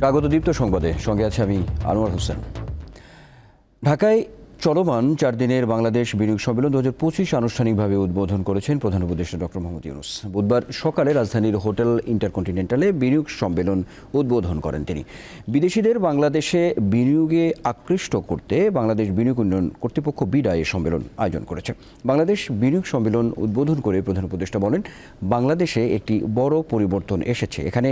স্বাগত দীপ্ত সংবাদে। সঙ্গে আছে আমি আনোয়ার হোসেন। ঢাকায় চলমান চার দিনের বাংলাদেশ বিনিয়োগ সম্মেলন দু হাজার পঁচিশ আনুষ্ঠানিকভাবে উদ্বোধন করেছেন প্রধান উপদেষ্টা ডক্টর মোহাম্মদ ইউনুস। বুধবার সকালে রাজধানীর হোটেল ইন্টারকন্টিনেন্টালে বিনিয়োগ সম্মেলন উদ্বোধন করেন তিনি। বিদেশিদের বাংলাদেশে বিনিয়োগে আকৃষ্ট করতে বাংলাদেশ বিনিয়োগ উন্নয়ন কর্তৃপক্ষ বিডা এ সম্মেলন আয়োজন করেছে। বাংলাদেশ বিনিয়োগ সম্মেলন উদ্বোধন করে প্রধান উপদেষ্টা বলেন, বাংলাদেশে একটি বড় পরিবর্তন এসেছে। এখানে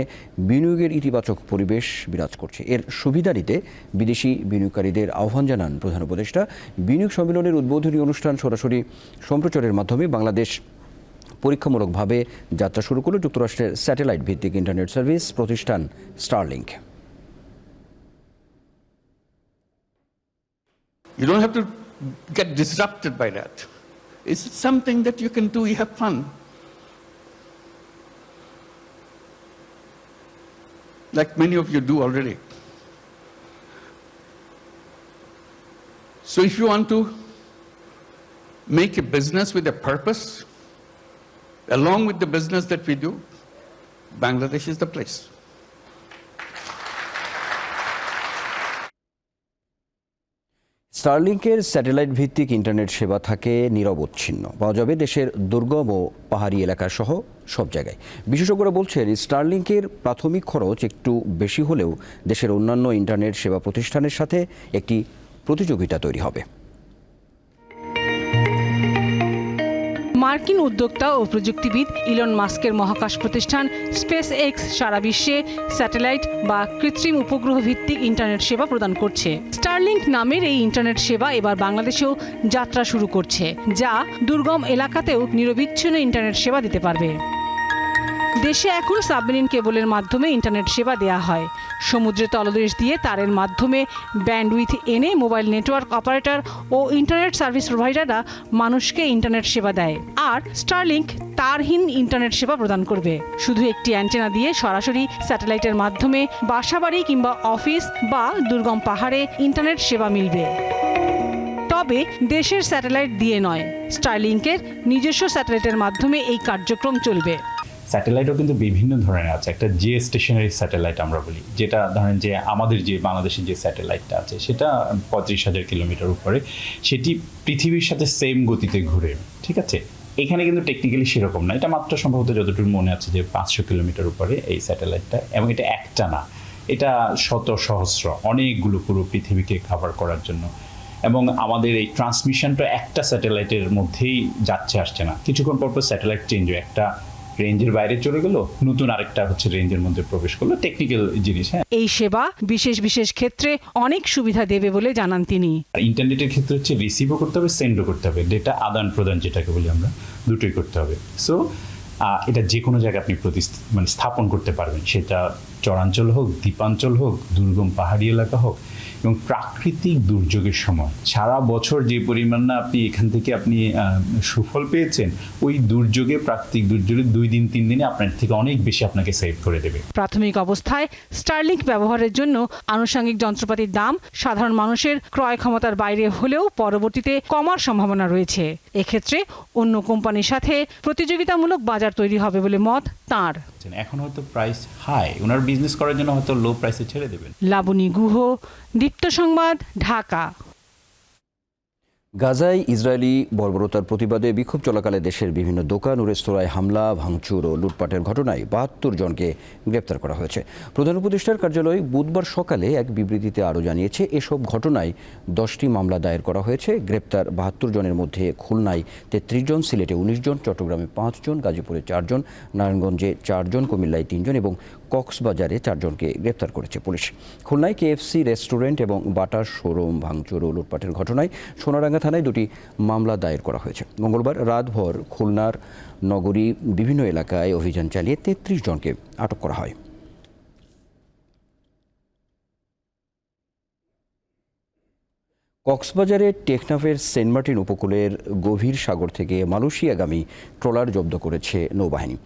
বিনিয়োগের ইতিবাচক পরিবেশ বিরাজ করছে। এর সুবিধা নিতে বিদেশি বিনিয়োগকারীদের আহ্বান জানান প্রধান উপদেষ্টা। বিনিয়োগ সম্মেলনের উদ্বোধনী অনুষ্ঠান সরাসরি সম্প্রচারের মাধ্যমে বাংলাদেশ পরীক্ষামূলকভাবে যাত্রা শুরু করল যুক্তরাষ্ট্রের স্যাটেলাইট ভিত্তিক ইন্টারনেট সার্ভিস প্রতিষ্ঠান Starlink You don't have to get disrupted by that. It's something that you can do, you have fun. Like many of you do already. So if you want to make a business with a purpose, along with the business that we do, Bangladesh is the place. স্টারলিংকের satellite ভিত্তিক internet সেবা থাকে নিরবচ্ছিন্ন পাওয়া যাবে দেশের দুর্গম ও পাহাড়ি এলাকা সহ সব জায়গায় বিশেষজ্ঞরা বলছেন স্টারলিংকের প্রাথমিক খরচ একটু বেশি হলেও দেশের অন্যান্য ইন্টারনেট সেবা প্রতিষ্ঠানের সাথে একটি প্রতিযোগিতা তৈরি হবে। মার্কিন উদ্যোক্তা ও প্রযুক্তিবিদ ইলন মাস্কের মহাকাশ প্রতিষ্ঠান স্পেস এক্স সারা বিশ্বে স্যাটেলাইট বা কৃত্রিম উপগ্রহ ভিত্তিক ইন্টারনেট সেবা প্রদান করছে। স্টারলিংক নামের এই ইন্টারনেট সেবা এবার বাংলাদেশেও যাত্রা শুরু করছে, যা দুর্গম এলাকাতেও নিরবিচ্ছিন্ন ইন্টারনেট সেবা দিতে পারবে। দেশে এখন সাবমেরিন কেবলের মাধ্যমে ইন্টারনেট সেবা দেওয়া হয়। সমুদ্রের তলদেশ দিয়ে তারের মাধ্যমে ব্যান্ডউইথ এনে মোবাইল নেটওয়ার্ক অপারেটর ও ইন্টারনেট সার্ভিস প্রোভাইডাররা মানুষকে ইন্টারনেট সেবা দেয় আর স্টারলিংক তারহীন ইন্টারনেট সেবা প্রদান করবে। শুধু একটি অ্যান্টেনা দিয়ে সরাসরি স্যাটেলাইটের মাধ্যমে বাসাবাড়ি কিংবা অফিস বা দুর্গম পাহাড়ে ইন্টারনেট সেবা মিলবে। তবে দেশের স্যাটেলাইট দিয়ে নয়, স্টারলিংকের নিজস্ব স্যাটেলাইটের মাধ্যমে এই কার্যক্রম চলবে। স্যাটেলাইটও কিন্তু বিভিন্ন ধরনের আছে। একটা জিও স্টেশনারি স্যাটেলাইট আমরা বলি, যেটা ধরেন যে আমাদের যে বাংলাদেশের যে স্যাটেলাইটটা আছে, সেটা পঁয়ত্রিশ হাজার কিলোমিটার উপরে, সেটি পৃথিবীর সাথে সেম গতিতে ঘুরে, ঠিক আছে? এখানে কিন্তু টেকনিক্যালি সেরকম না। এটা মাত্র সম্ভবত যতটুকু মনে আছে যে পাঁচশো কিলোমিটার উপরে এই স্যাটেলাইটটা, এবং এটা একটা না। এটা শত সহস্র, অনেকগুলো পুরো পৃথিবীকে কাভার করার জন্য। এবং আমাদের এই ট্রান্সমিশনটা একটা স্যাটেলাইটের মধ্যেই যাচ্ছে, আসছে না। কিছুক্ষণ পর পর স্যাটেলাইট চেঞ্জ একটা রেঞ্জের বাইরে চলে গেল নতুন আরেকটা হচ্ছে রেঞ্জের মধ্যে প্রবেশ করল টেকনিক্যাল জিনিস হ্যাঁ। এই সেবা বিশেষ বিশেষ ক্ষেত্রে অনেক সুবিধা দেবে বলে জানান তিনি। আর ইন্টারনেটের ক্ষেত্রে হচ্ছে রিসিভও করতে হবে সেন্ডও করতে হবে ডেটা আদান প্রদান যেটাকে বলি আমরা দুটোই করতে হবে। সো এটা যে কোনো জায়গায় আপনি প্রতি মানে স্থাপন করতে পারবেন সেটা চরাঞ্চল হোক দ্বীপাঞ্চল হোক দুর্গম পাহাড়ি এলাকা হোক এবং প্রাকৃতিক দুর্যোগের সময় সারা বছর যে পরিমাণ না আপনি এখান থেকে আপনি সুফল পেয়েছেন ওই দুর্যোগে প্রাকৃতিক দুর্যোগে দুই দিন তিন দিনে আপনার থেকে অনেক বেশি আপনাকে সেভ করে দেবে। প্রাথমিক অবস্থায় স্টারলিংক ব্যবহারের জন্য আনুষঙ্গিক যন্ত্রপাতির দাম সাধারণ মানুষের ক্রয় ক্ষমতার বাইরে হলেও পরবর্তীতে কমার সম্ভাবনা রয়েছে। এক্ষেত্রে অন্য কোম্পানির সাথে প্রতিযোগিতামূলক বাজার তৈরি হবে বলে মত তাঁর। এখন হয়তো প্রাইস হাই ওনার বিজনেস করার জন্য হয়তো লো প্রাইসে ছেড়ে দেবেন। লাবণী গুহ দীপ্ত সংবাদ ঢাকা। গাজায় ইসরায়েলি বর্বরতার প্রতিবাদে বিক্ষোভ চলাকালে দেশের বিভিন্ন দোকান ও রেস্তোরাঁয় হামলা, ভাঙচুর ও লুটপাটের ঘটনায় বাহাত্তর জনকে গ্রেপ্তার করা হয়েছে। প্রধান উপদেষ্টার কার্যালয় বুধবার সকালে এক বিবৃতিতে আরও জানিয়েছে, এসব ঘটনায় দশটি মামলা দায়ের করা হয়েছে। গ্রেপ্তার বাহাত্তর জনের মধ্যে খুলনায় তেত্রিশ জন, সিলেটে উনিশ জন, চট্টগ্রামে পাঁচজন গাজীপুরে চারজন নারায়ণগঞ্জে চারজন কুমিল্লায় তিনজন এবং কক্সবাজারে চারজনকে গ্রেপ্তার করেছে পুলিশ। খুলনায় কেএফসি রেস্টুরেন্ট এবং বাটার শোরুম, ভাঙচুর ও লুটপাটের ঘটনায় সোনারাঙ্গা থানায় দুটি মামলা দায়ের করা হয়েছে। মঙ্গলবার রাতভর খুলনার নগরী বিভিন্ন এলাকায় অভিযান চালিয়ে তেত্রিশ জনকে আটক করা হয়। কক্সবাজারের টেকনাফের সেন্ট মার্টিন উপকূলের গভীর সাগর থেকে মালয়েশিয়াগামী ট্রলার জব্দ করেছে নৌবাহিনী।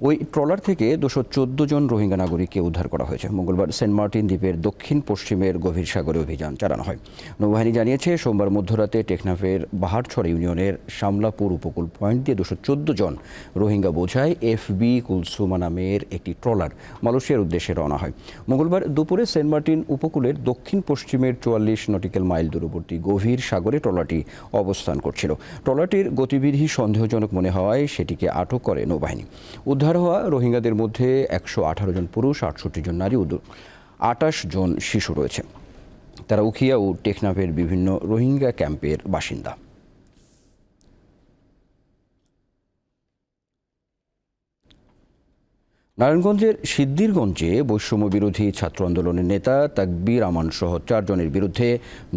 ওই ট্রলার থেকে দুশো চোদ্দ জন রোহিঙ্গা নাগরিককে উদ্ধার করা হয়েছে। মঙ্গলবার সেন্ট মার্টিন দ্বীপের দক্ষিণ পশ্চিমের গভীর সাগরে অভিযান চালানো হয়। নৌবাহিনী জানিয়েছে, সোমবার মধ্যরাতে টেকনাফের বাহারছড় ইউনিয়নের শামলাপুর উপকূল পয়েন্ট দিয়ে দুশো চোদ্দ জন রোহিঙ্গা বোঝায় এফবি কুলসুমা নামের একটি ট্রলার মালয়েশিয়ার উদ্দেশ্যে রওনা হয়। মঙ্গলবার দুপুরে সেন্ট মার্টিন উপকূলের দক্ষিণ পশ্চিমের চুয়াল্লিশ নটিক্যাল মাইল দূরবর্তী গভীর সাগরে ট্রলারটি অবস্থান করছিল। ট্রলারটির গতিবিধি সন্দেহজনক মনে হওয়ায় সেটিকে আটক করে নৌবাহিনী। উদ্ধার হওয়া রোহিঙ্গাদের মধ্যে একশো আঠারো জন পুরুষ, আটষট্টি জন নারী আটাশ জন শিশু রয়েছে। তারা উখিয়া ও টেকনাফের বিভিন্ন রোহিঙ্গা ক্যাম্পের বাসিন্দা। নারায়ণগঞ্জের সিদ্দিরগঞ্জে বৈষম্য বিরোধী ছাত্র আন্দোলনের নেতা তাকবীর আমান সহ চারজনের বিরুদ্ধে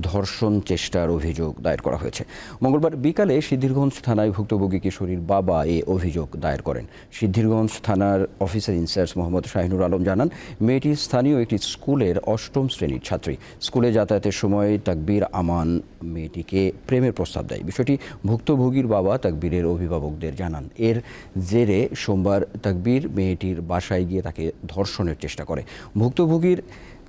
ধর্ষণ চেষ্টার অভিযোগ দায়ের করা হয়েছে। মঙ্গলবার বিকালে সিদ্ধিরগঞ্জ থানায় ভুক্তভোগী কিশোরীর বাবা এ অভিযোগ দায়ের করেন। সিদ্ধিরগঞ্জ থানার officer in charge Mohammad Shahinur Alam জানান, মেয়েটি স্থানীয় একটি স্কুলের অষ্টম শ্রেণির ছাত্রী। স্কুলে যাতায়াতের সময় তাকবীর আমান মেয়েটিকে প্রেমের প্রস্তাব দেয়। বিষয়টি ভুক্তভোগীর বাবা তাকবীরের অভিভাবকদের জানান। এর জেরে সোমবার তাকবীর মেয়েটির বাসায় গিয়ে তাকে ধর্ষণের চেষ্টা করে। ভুক্তভোগীর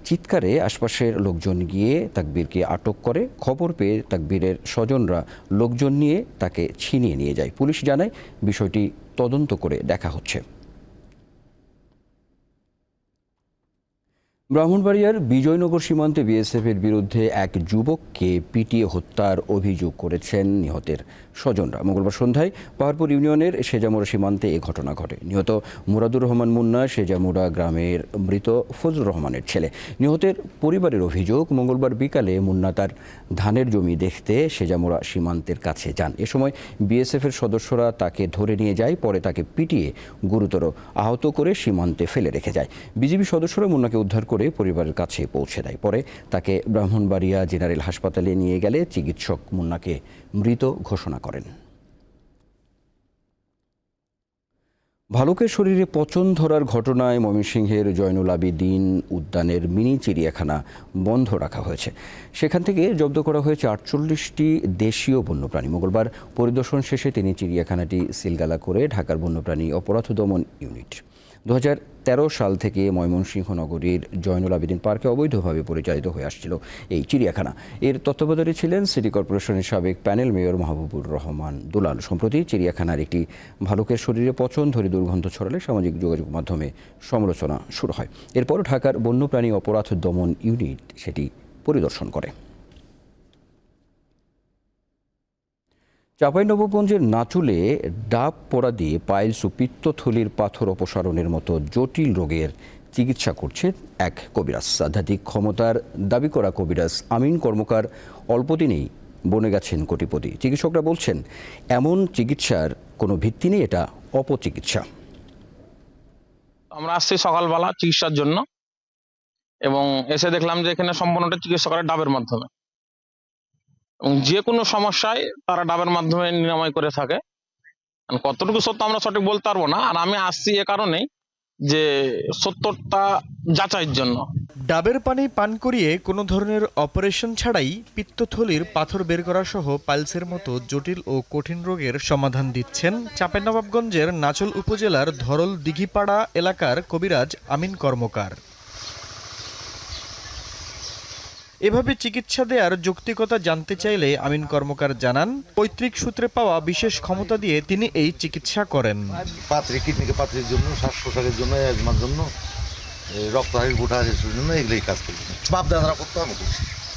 চিৎকারে আশপাশের লোকজন গিয়ে তাকবীরকে আটক করে। খবর পেয়ে তাকবীরের স্বজনরা লোকজন নিয়ে তাকে ছিনিয়ে নিয়ে যায়। পুলিশ জানায়, বিষয়টি তদন্ত করে দেখা হচ্ছে। ব্রাহ্মণবাড়িয়ার বিজয়নগর সীমান্তে বিএসএফের বিরুদ্ধে এক যুবককে পিটিয়ে হত্যার অভিযোগ করেছেন নিহতের স্বজনরা। মঙ্গলবার সন্ধ্যায় পাহাড়পুর ইউনিয়নের সেজামুড়া সীমান্তে এ ঘটনা ঘটে। নিহত মুরাদুর রহমান মুন্না সেজামুড়া গ্রামের মৃত ফজলুর রহমানের ছেলে। নিহতের পরিবারের অভিযোগ, মঙ্গলবার বিকালে মুন্না তার ধানের জমি দেখতে সেজামুড়া সীমান্তের কাছে যান। এ সময় বিএসএফের সদস্যরা তাকে ধরে নিয়ে যায়, পরে তাকে পিটিয়ে গুরুতর আহত করে সীমান্তে ফেলে রেখে যায়। বিজিবি সদস্যরা মুন্নাকে উদ্ধার করে পরিবারের কাছে পৌঁছে দেয়। পরে তাকে ব্রাহ্মণবাড়িয়া জেনারেল হাসপাতালে নিয়ে গেলে চিকিৎসক মুন্নাকে মৃত ঘোষণা করেন। ভালুকের শরীরে পচন ধরার ঘটনায় ময়মনসিংহের জয়নুল আবিদিন উদ্যানের মিনি চিড়িয়াখানা বন্ধ রাখা হয়েছে। সেখান থেকে জব্দ করা হয়েছে আটচল্লিশটি দেশীয় বন্যপ্রাণী। মঙ্গলবার পরিদর্শন শেষে তিনি চিড়িয়াখানাটি সিলগালা করে ঢাকার বন্যপ্রাণী অপরাধ দমন ইউনিট দু হাজার তেরো সাল থেকে ময়মনসিংহ নগরীর জয়নুল আবেদিন পার্কে অবৈধভাবে পরিচালিত হয়ে আসছিল এই চিড়িয়াখানা। এর তত্ত্বাবধানে ছিলেন সিটি কর্পোরেশনের সাবেক প্যানেল মেয়র মাহবুবুর রহমান দুলাল। সম্প্রতি চিড়িয়াখানার একটি ভালুকের শরীরে পচন ধরে দুর্গন্ধ ছড়ালে সামাজিক যোগাযোগ মাধ্যমে সমালোচনা শুরু হয়। এরপর ঢাকার বন্যপ্রাণী অপরাধ দমন ইউনিট সেটি পরিদর্শন করে। চাঁপাইনবাবগঞ্জের নাচুলে ডাব পোড়া দিয়ে পাইলস ও পিত্তথলির পাথর অপসারণের মতো জটিল রোগের চিকিৎসা করছে এক কবিরাজ। আধ্যাত্মিক ক্ষমতার দাবি করা কবিরাজ আমিন কর্মকার অল্পদিনেই বনে গেছেন কোটিপতি। চিকিৎসকরা বলছেন, এমন চিকিৎসার কোনো ভিত্তি নেই, এটা অপচিকিৎসা। আমরা আসছি সকালবেলা চিকিৎসার জন্য এবং এসে দেখলাম যে এখানে সম্পূর্ণটা চিকিৎসা করে ডাবের মাধ্যমে। এবং যে কোনো সমস্যায় তারা ডাবের মাধ্যমে নিরাময় করে থাকে। কতটুকু সত্য আমরা সঠিক বলতে পারব না। আর আমি আসছি এ কারণেই যে সত্যটা যাচাইয়ের জন্য। ডাবের পানি পান করিয়ে কোনো ধরনের অপারেশন ছাড়াই পিত্তথলির পাথর বের করা সহ পাইলসের মতো জটিল ও কঠিন রোগের সমাধান দিচ্ছেন চাঁপাইনবাবগঞ্জের নাচল উপজেলার ধরল দিঘিপাড়া এলাকার কবিরাজ আমিন কর্মকার। এভাবে চিকিৎসা দেওয়ার যৌক্তিকতা জানতে চাইলে আমিন কর্মকার জানান পৈতৃক সূত্রে পাওয়া বিশেষ ক্ষমতা দিয়ে তিনি এই চিকিৎসা করেন। পাত্রে কিডনিকে পাত্রের জন্য শ্বাস প্রশ্বাসের জন্য অ্যাজমার জন্য রক্তহারির বুটাহারির জন্য এগুলোই কাজ করি বাপ দাদারা করতো আমি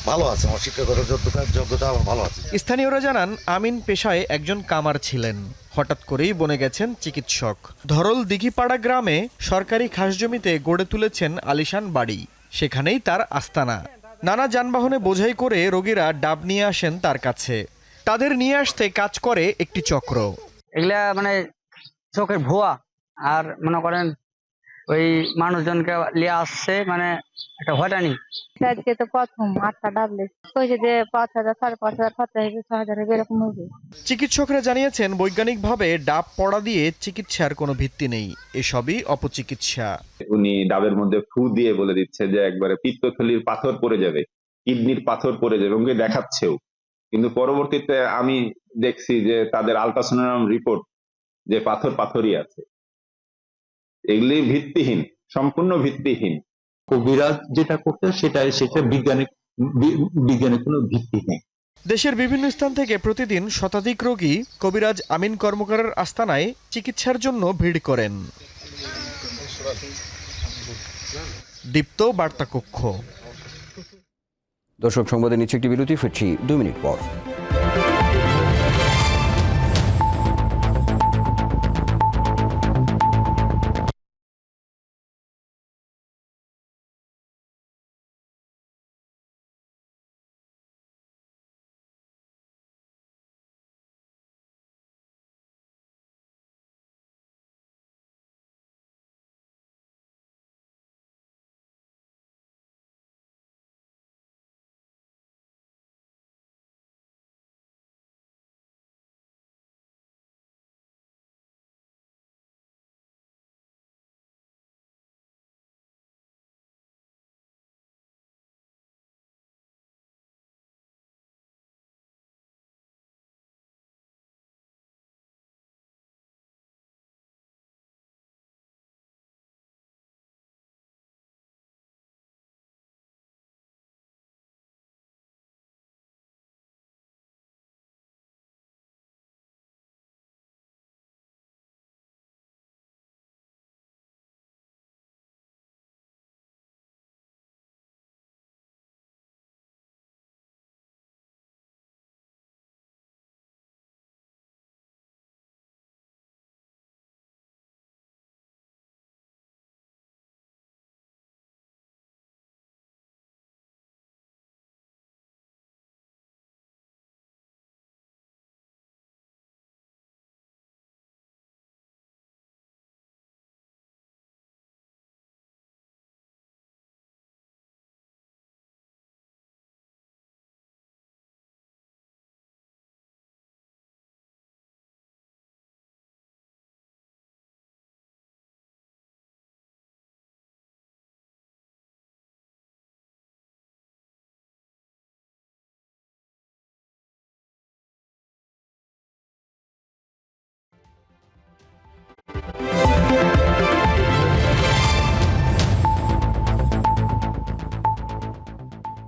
ভালো আছে আমার শিক্ষাগত যোগ্যতা যোগ্যতা আমার ভালো আছে। স্থানীয়রা জানান আমিন পেশায় একজন কামার ছিলেন। হঠাৎ করেই বনে গেছেন চিকিৎসক। ধরল দিঘিপাড়া গ্রামে সরকারি খাস জমিতে গড়ে তুলেছেন আলিশান বাড়ি। সেখানেই তার আস্তানা। নানা যানবাহনে বোঝাই করে রোগীরা ডাব নিয়ে আসেন তার কাছে। তাদের নিয়ে আসতে কাজ করে একটি চক্র। এগুলা মানে চোখের ভুয়া। আর মনে করেন ওই মানুষজনকে নিয়ে আসছে মানে একটা হয়রানি। আজকে তো প্রথম আটটা ডাবলে। কইছে যে পাঁচ হাজার সাড়ে পাঁচ হাজার খরচা হয়েছে ছ হাজার হবে এরকম হবে চিকিৎসকরা জানিয়েছেন বৈজ্ঞানিকভাবে ডাব পড়া দিয়ে চিকিৎসার কোনো ভিত্তি নেই। এসবই অপচিকিৎসা। উনি ডাবের মধ্যে ফু দিয়ে বলে দিচ্ছে যে একবারে পিত্তথলির পাথর পড়ে যাবে কিডনির পাথর পড়ে যাবে ওকে দেখাচ্ছেও। কিন্তু পরবর্তীতে আমি দেখছি যে তাদের আলট্রাসোনোগ্রাম রিপোর্ট যে পাথর পাথরই আছে। এগুলি ভিত্তিহীন সম্পূর্ণ ভিত্তিহীন। কবিরাজ যেটা করতে সেটা সেটা বিজ্ঞানিক বিজ্ঞানের কোনো ভিত্তি নেই। দেশের বিভিন্ন স্থান থেকে প্রতিদিন শতাধিক রোগী কবিরাজ আমিন কর্মকারের আস্তানায় চিকিৎসার জন্য ভিড় করেন। দীপ্ত বার্তা কক্ষ দর্শক সংবাদে নিচ্ছে একটি বিরতি ফিরছি দু মিনিট পর।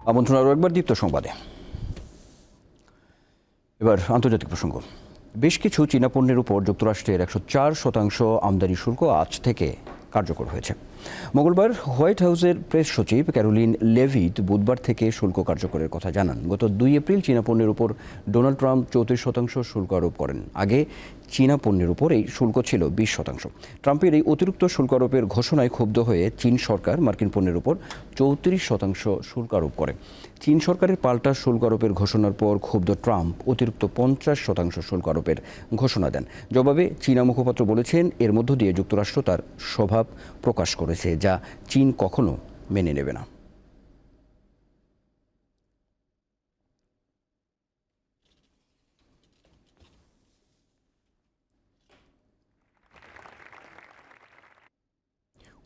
আমন্ত্রণ আরও একবার দীপ্ত সংবাদে। এবার আন্তর্জাতিক প্রসঙ্গ। বেশ কিছু চীনা পণ্যের উপর যুক্তরাষ্ট্রের একশো চার শতাংশ আমদানি শুল্ক আজ থেকে কার্যকর হয়েছে। মঙ্গলবার হোয়াইট হাউসের প্রেস সচিব ক্যারোলিন লেভিট বুধবার থেকে শুল্ক কার্যকরের কথা জানান। গত দুই এপ্রিল চীনা পণ্যের উপর ডোনাল্ড ট্রাম্প চৌত্রিশ শতাংশ শুল্ক আরোপ করেন। আগে চীনা পণ্যের উপর এই শুল্ক ছিল বিশ শতাংশ। ট্রাম্পের এই অতিরিক্ত শুল্ক আরোপের ঘোষণায় ক্ষুব্ধ হয়ে চীন সরকার মার্কিন পণ্যের উপর চৌত্রিশ শতাংশ শুল্ক আরোপ করে। চীন সরকারের পাল্টা শুল্ক আরোপের ঘোষণার পর ক্ষুব্ধ ট্রাম্প। অতিরিক্ত পঞ্চাশ শতাংশ শুল্ক আরোপের ঘোষণা দেন। জবাবে চীনা মুখপাত্র বলেছেন, এর মধ্য দিয়ে যুক্তরাষ্ট্র তার স্বভাব প্রকাশ করেছে, যা চীন কখনো মেনে নেবে না।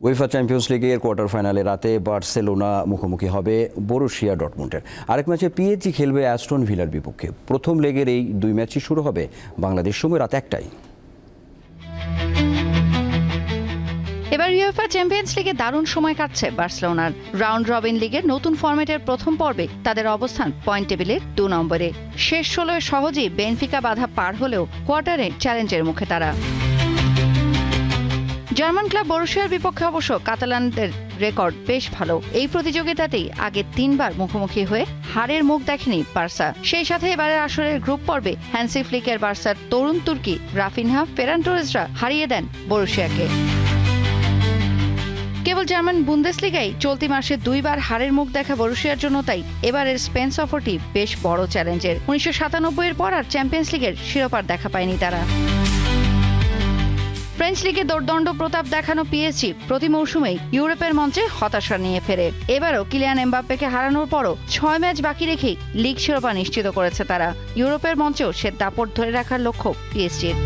উয়েফা চ্যাম্পিয়ন্স লিগের কোয়ার্টার ফাইনালে রাতে বার্সেলোনা মুখোমুখি হবে বরুশিয়া ডটমুন্টের আরেক ম্যাচে পিএইচজি খেলবে অ্যাস্টন ভিলার বিপক্ষে। প্রথম লেগের এই দুই ম্যাচই শুরু হবে বাংলাদেশ সময় রাত একটাই এবার ইউএফা চ্যাম্পিয়ন্স লিগে দারুণ সময় কাটছে বার্সেলোনার। রাউন্ড রবিন লিগের নতুন ফরম্যাটের প্রথম পর্বে তাদের অবস্থান পয়েন্ট টেবিলের দু নম্বরে। শেষ ষোলোয় সহজেই বেনফিকা বাধা পার হলেও কোয়ার্টারে চ্যালেঞ্জের মুখে তারা। জার্মান ক্লাব বরুশিয়ার বিপক্ষে অবশ্য কাতালানদের রেকর্ড বেশ ভালো। এই প্রতিযোগিতাতেই আগে তিনবার মুখোমুখি হয়ে হারের মুখ দেখেনি বার্সা। সেই সাথে এবারের আসরের গ্রুপ পর্বে হ্যান্সি ফ্লিকের বার্সার তরুণ তুর্কি রাফিনহা ফেরান টোরেসরা হারিয়ে দেন বরুশিয়াকে। কেবল জার্মান বুন্দেস বুন্দেসলিগাই চলতি মাসে দুইবার হারের মুখ দেখা বরুশিয়ার জন্য, তাই এবারের স্পেন সফরটি বেশ বড় চ্যালেঞ্জের। উনিশশো সাতানব্বই এর পর আর চ্যাম্পিয়ন্স লিগের শিরোপার দেখা পায়নি তারা। ফ্রেঞ্চ লিগে দোর্দণ্ড প্রতাপ দেখানো পিএসজি প্রতি মৌসুমেই ইউরোপের মঞ্চে হতাশা নিয়ে ফেরে। এবারও কিলিয়ান এমবাপ্পেকে হারানোর পরও ছয় ম্যাচ বাকি রেখেই লিগ শিরোপা নিশ্চিত করেছে তারা। ইউরোপের মঞ্চেও সে দাপট ধরে রাখার লক্ষ্য পিএসজির।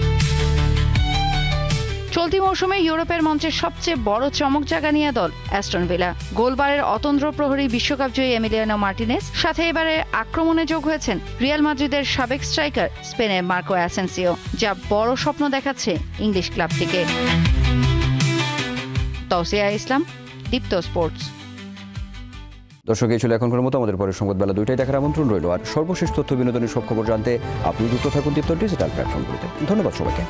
চলতি মৌসুমে ইউরোপের মঞ্চে সবচেয়ে বড় চমক জাগা নিয়ে দল, অ্যাস্টন ভিলা। গোলবারের অতন্দ্র প্রহরী বিশ্বকাপ জয়ী এমিলিয়ানো মার্টিনেস, সাথে এবারে আক্রমণে যোগ হয়েছেন রিয়াল মাদ্রিদের সাবেক স্ট্রাইকার স্পেনের মার্কো অ্যাসেন্সিও, যা বড় স্বপ্ন দেখাচ্ছে ইংলিশ ক্লাবটিকে তৌসিয়া ইসলাম, দীপ্ত স্পোর্টস। দর্শক, এই ছিল এখনকার মতো। আমাদের পরের সংবাদ বেলা দুইটাই দেখার আমন্ত্রণ রইল। আর সর্বশেষ তথ্য, বিনোদনের সব খবর জানতে আপনি যুক্ত থাকুন দীপ্ত ডিজিটাল প্ল্যাটফর্মগুলিতে। ধন্যবাদ সবাইকে।